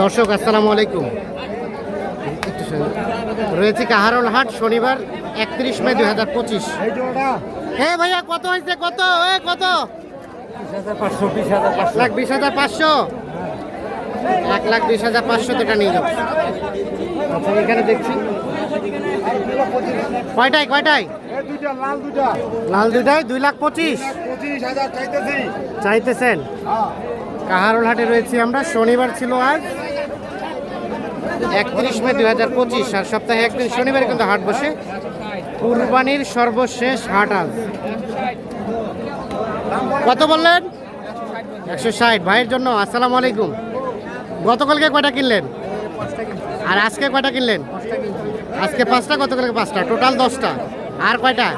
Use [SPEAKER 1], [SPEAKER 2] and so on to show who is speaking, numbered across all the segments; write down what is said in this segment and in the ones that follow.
[SPEAKER 1] দর্শক, আসসালামু আলাইকুম। রয়েছে কাহারল হাট, শনিবার একত্রিশ মে দুই হাজার পঁচিশ। হ্যাঁ ভাইয়া, কত হয়েছে? কত? এ, কত? লাখ বিশ হাজার পাঁচশো। এক লাখ বিশ হাজার পাঁচশো টাকা নিয়ে যাও। আচ্ছা এখানে দেখছি। কয়টায় কয়টায়?
[SPEAKER 2] লাল দুটা
[SPEAKER 1] লাল দুইটায়, দুই লাখ পঁচিশ। চাইতেছেন। কাহারোল হাটে রয়েছি আমরা, শনিবার ছিল আজ। একত্রিশ মে দুই হাজার পঁচিশ, আর সপ্তাহে একদিন শনিবার কিন্তু হাট বসে। কুরবানির সর্বশেষ হাট আজ। কত বললেন? একশো ষাট। ভাইয়ের জন্য আসসালামু আলাইকুম। গতকালকে কয়টা কিনলেন? আর আজকে কয়টা কিনলেন? আজকে পাঁচটা, গতকালকে পাঁচটা। টোটাল দশটা। আর কয়টা?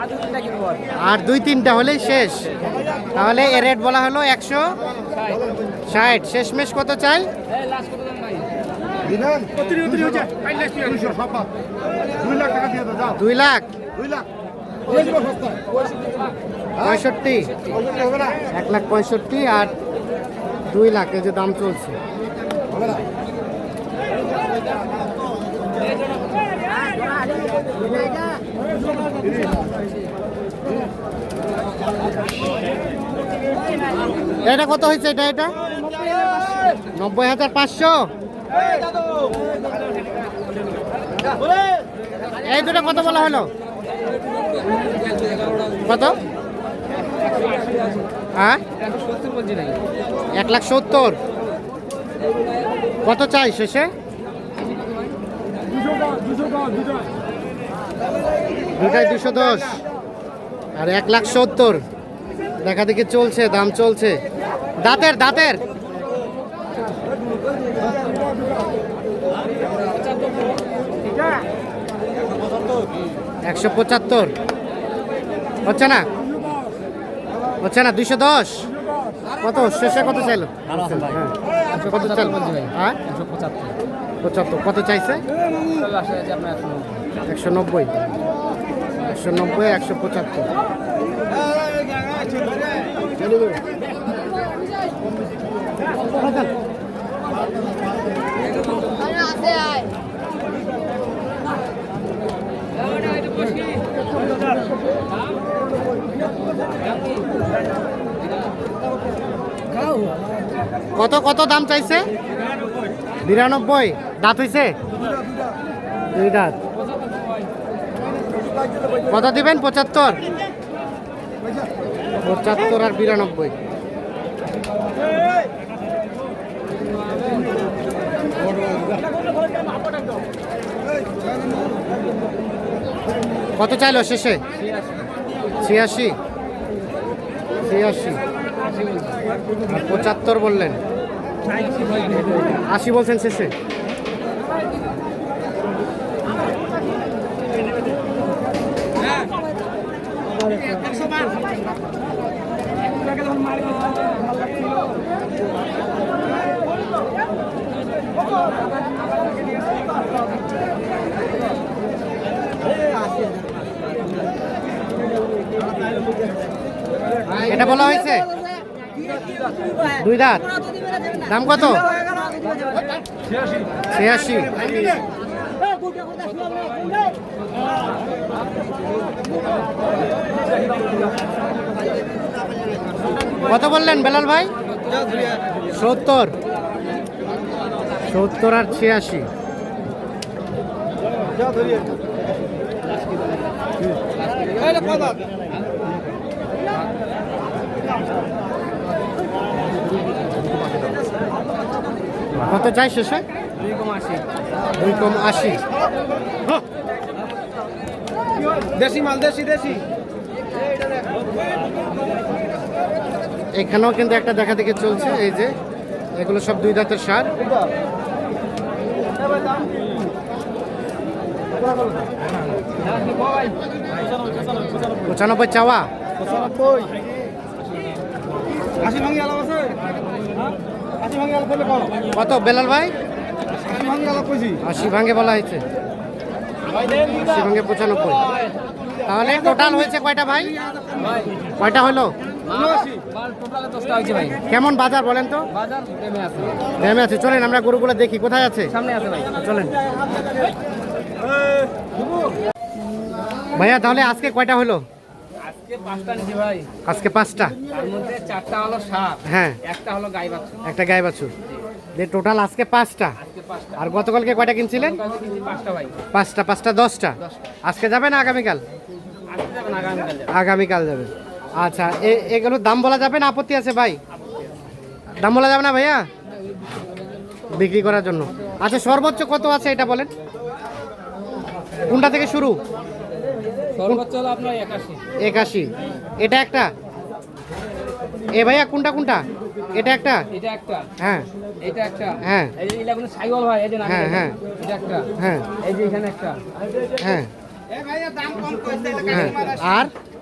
[SPEAKER 1] আর দুই তিনটা হলেই শেষ। তাহলে এ রেট বলা হলো একশো ষাট। শেষমেশ কত চাই?
[SPEAKER 2] দুই লাখ
[SPEAKER 1] দুই লাখ? পঁয়ষট্টি এক লাখ পঁয়ষট্টি আর দুই লাখ এই যে দাম চলছে। এটা কত হয়েছে? এটা এটা? নব্বই হাজার পাঁচশো। এই দুটো কত বলা হলো? কত? হ্যাঁ? এক লাখ সত্তর। কত চাই শেষে? দুটাই দুশো দশ। আর এক লাখ সত্তর। দেখা দেখি চলছে, দাম চলছে। দাঁতের দাঁতের। একশো পঁচাত্তর। হচ্ছে না? হচ্ছে না? দুইশো দশ? কত? শেষে কত চাইলো? হ্যাঁ। কত চাইলো? হ্যাঁ? পঁচাত্তর। কত চাইছে? একশো নব্বই। একশো নব্বই একশো পঁচাত্তর। কত কত দাম চাইছে? বিরানব্বই। দাঁত হইছে? দুই দাঁত। কত দিবেন? পঁচাত্তর। পঁচাত্তর আর বিরানব্বই। কত চাইলো শেষে? ছিয়াশি। ছিয়াশি। পঁচাত্তর বললেন। আশি বলছেন শেষে। এটা বলা হয়েছে? দুই দাঁত? দাম কত? ছিয়াশি। কত বললেন বেলাল ভাই? সত্তর। সত্তর আর ছিয়াশি। কত চাই শেষে? দুই কম আশি।
[SPEAKER 2] দেশি মাল দেশি দেশি।
[SPEAKER 1] এখানেও কিন্তু একটা দেখা দেখে চলছে এই যে এগুলো সব দুই দাঁতের সার। পঁচানব্বই চাওয়া?
[SPEAKER 2] পঁচানব্বই আশি ভাঙি আলাপ আছে আশি ভাঙি আলাপ করলে কম
[SPEAKER 1] কত বেলাল ভাই?
[SPEAKER 2] আশি ভাঙি আলাপ কইছি।
[SPEAKER 1] আশি ভাঙে বলা হয়েছে। আশি ভাঙে পঁচানব্বই। তাহলে টোটাল হয়েছে কয়টা ভাই? কয়টা হলো? কেমন বাজার বলেন তো?
[SPEAKER 3] বাজার নেমে আছে
[SPEAKER 1] নেমে আছে। চলেন আমরা গরুগুলো দেখি। কোথায় আছে?
[SPEAKER 3] সামনে আছে ভাই।
[SPEAKER 1] চলেন। ভাইয়া তাহলে আজকে কয়টা হলো?
[SPEAKER 3] আজকে পাঁচটা তার মধ্যে চারটা হলো
[SPEAKER 1] হ্যাঁ।
[SPEAKER 3] একটা হলো গাই বাচ্চা
[SPEAKER 1] একটা গায়ে বাছুর। যে টোটাল আজকে পাঁচটা? আর গতকালকে কয়টা কিনছিলেন?
[SPEAKER 3] পাঁচটা
[SPEAKER 1] পাঁচটা দশটা? আজকে যাবে না আগামীকাল?
[SPEAKER 3] যাবেন আগামীকাল
[SPEAKER 1] আগামীকাল যাবে। আচ্ছা এগুলোর দাম বলা যাবে না আপত্তি আছে ভাই? দাম বলা যাবে না ভাইয়া? বিক্রি করার জন্য। আচ্ছা সর্বোচ্চ কত আছে এটা বলেন? কোনটা থেকে শুরু?
[SPEAKER 3] একাশি।
[SPEAKER 1] এটা একটা? এ ভাইয়া কোনটা কোনটা? এটা একটা?
[SPEAKER 3] এটা একটা।
[SPEAKER 1] হ্যাঁ।
[SPEAKER 3] এটা একটা।
[SPEAKER 1] হ্যাঁ।
[SPEAKER 3] এই যে এগুলা সাইকেল ভাই এই যে নামি
[SPEAKER 1] হ্যাঁ, হ্যাঁ।
[SPEAKER 3] এটা একটা।
[SPEAKER 1] হ্যাঁ।
[SPEAKER 3] এই যে এখানে একটা।
[SPEAKER 1] হ্যাঁ। হ্যাঁ। আর? এটা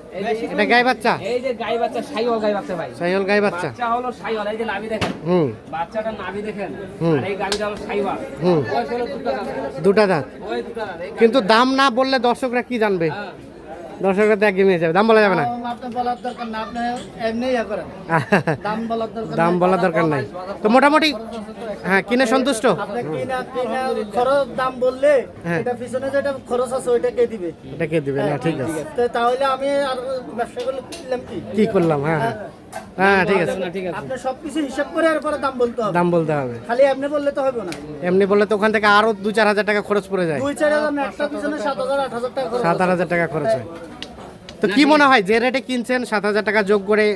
[SPEAKER 1] গাই বাচ্চা?
[SPEAKER 3] এই যে গাই বাচ্চা গাই বাচ্চা ভাই।
[SPEAKER 1] সাইহল গাই বাচ্চা?
[SPEAKER 3] বাচ্চা হলো এই যে নাভি দেখেন।
[SPEAKER 1] হুম।
[SPEAKER 3] বাচ্চাটা নাভি দেখেন। আর এই হলো
[SPEAKER 1] হুম।
[SPEAKER 3] দুটো দাঁত।
[SPEAKER 1] দুটা দাঁত।
[SPEAKER 3] ওই দুটো দাঁত।
[SPEAKER 1] কিন্তু দাম না বললে দর্শকরা কি জানবে?
[SPEAKER 3] হ্যাঁ।
[SPEAKER 1] একদম নিয়ে যাবে। দাম বলা যাবে না।
[SPEAKER 4] দাম বলার দরকার
[SPEAKER 1] নাই তো মোটামুটি হ্যাঁ কিনে সন্তুষ্ট?
[SPEAKER 4] দাম বললে
[SPEAKER 1] হ্যাঁ।
[SPEAKER 4] এটা পিছনে যেটা খরচ আছে ওইটা কে দিবে?
[SPEAKER 1] এটা কে দিবে? না ঠিক আছে।
[SPEAKER 4] তো তাহলে আমি আর ব্যবসা করলে কি
[SPEAKER 1] কি? করলাম? হ্যাঁ। হ্যাঁ ঠিক আছে।
[SPEAKER 3] ঠিক আছে।
[SPEAKER 4] আপনি সবকিছু হিসাব করে আর পরে দাম বলতে হবে।
[SPEAKER 1] দাম বলতে হবে।
[SPEAKER 4] খালি এমনি বললে তো হবে না।
[SPEAKER 1] এমনি বললে তো ওখান থেকে আরও দু চার হাজার টাকা খরচ পড়ে যায়।
[SPEAKER 4] দুই চার হাজার না, একটা পিছনে সাত হাজার আট হাজার টাকা
[SPEAKER 1] সাত আট হাজার টাকা খরচ হয়। তো কি মনে হয় যে রেটে কিনছেন সাত হাজার টাকা যোগ করে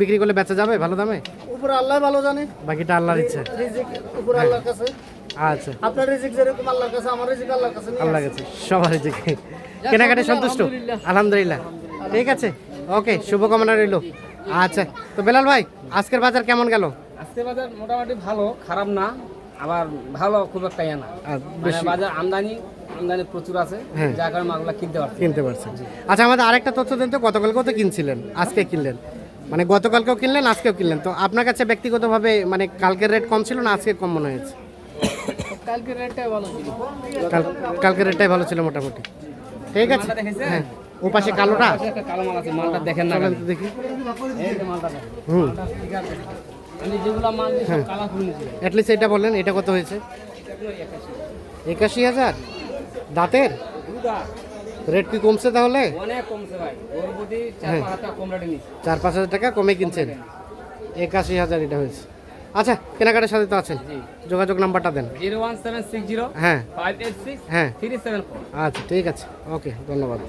[SPEAKER 1] বিক্রি করলে বেচা যাবে ভালো দামে?
[SPEAKER 4] উপর আল্লাহ ভালো জানে।
[SPEAKER 1] বাকিটা আল্লাহর ইচ্ছে।
[SPEAKER 4] রিজিক উপর আল্লাহর কাছে।
[SPEAKER 1] আচ্ছা।
[SPEAKER 4] আপনার রিজিক যেরকম আল্লাহর কাছে আমার রিজিক আল্লাহর কাছে নিয়ে
[SPEAKER 1] আল্লাহ সবার ইচ্ছে কেনাকাটি সন্তুষ্ট? আলহামদুলিল্লাহ। ঠিক আছে। ওকে শুভকামনা রইল। আচ্ছা তো বেলাল ভাই আজকের বাজার কেমন গেল?
[SPEAKER 3] আজকের বাজার মোটামুটি ভালো খারাপ না আবার ভালো খুব একটা ইয়ে না। মানে বাজার আমদানি আমদানি প্রচুর আছে
[SPEAKER 1] হ্যাঁ।
[SPEAKER 3] যার কারণে মাগুলা কিনতে পারছি
[SPEAKER 1] কিনতে পারছেন। আচ্ছা আমাদের আরেকটা তথ্য দেন তো গতকালকেও তো কিনছিলেন আজকে কিনলেন। মানে গতকালকেও কিনলেন আজকেও কিনলেন। তো আপনার কাছে ব্যক্তিগতভাবে মানে কালকের রেট কম ছিল না আজকে কম মনে হয়েছে?
[SPEAKER 3] কালকে রেটটাই ভালো ছিল।
[SPEAKER 1] কাল কালকের রেটটাই ভালো ছিল মোটামুটি। ঠিক আছে। হ্যাঁ। ও পাশে কালোটা?
[SPEAKER 3] কালো মাল আছে মালটা দেখেন না
[SPEAKER 1] দেখি। হুম। অ্যাটলিস্ট এটা বললেন এটা কত হয়েছে? একাশি হাজার? দাঁতের? রেট কি কমছে তাহলে?
[SPEAKER 3] চার
[SPEAKER 1] হ্যাঁ।
[SPEAKER 3] পাঁচ হাজার
[SPEAKER 1] চার পাঁচ হাজার টাকা কমে কিনছেন। একাশি হাজার এটা হয়েছে। আচ্ছা কেনাকাটার সাথে তো আছেন। যোগাযোগ নাম্বারটা দেন।
[SPEAKER 3] Zero one seven six zero
[SPEAKER 1] হ্যাঁ।
[SPEAKER 3] ফাইভ এইট সিক্স
[SPEAKER 1] হ্যাঁ।
[SPEAKER 3] Three seven four.
[SPEAKER 1] আচ্ছা ঠিক আছে। ওকে ধন্যবাদ।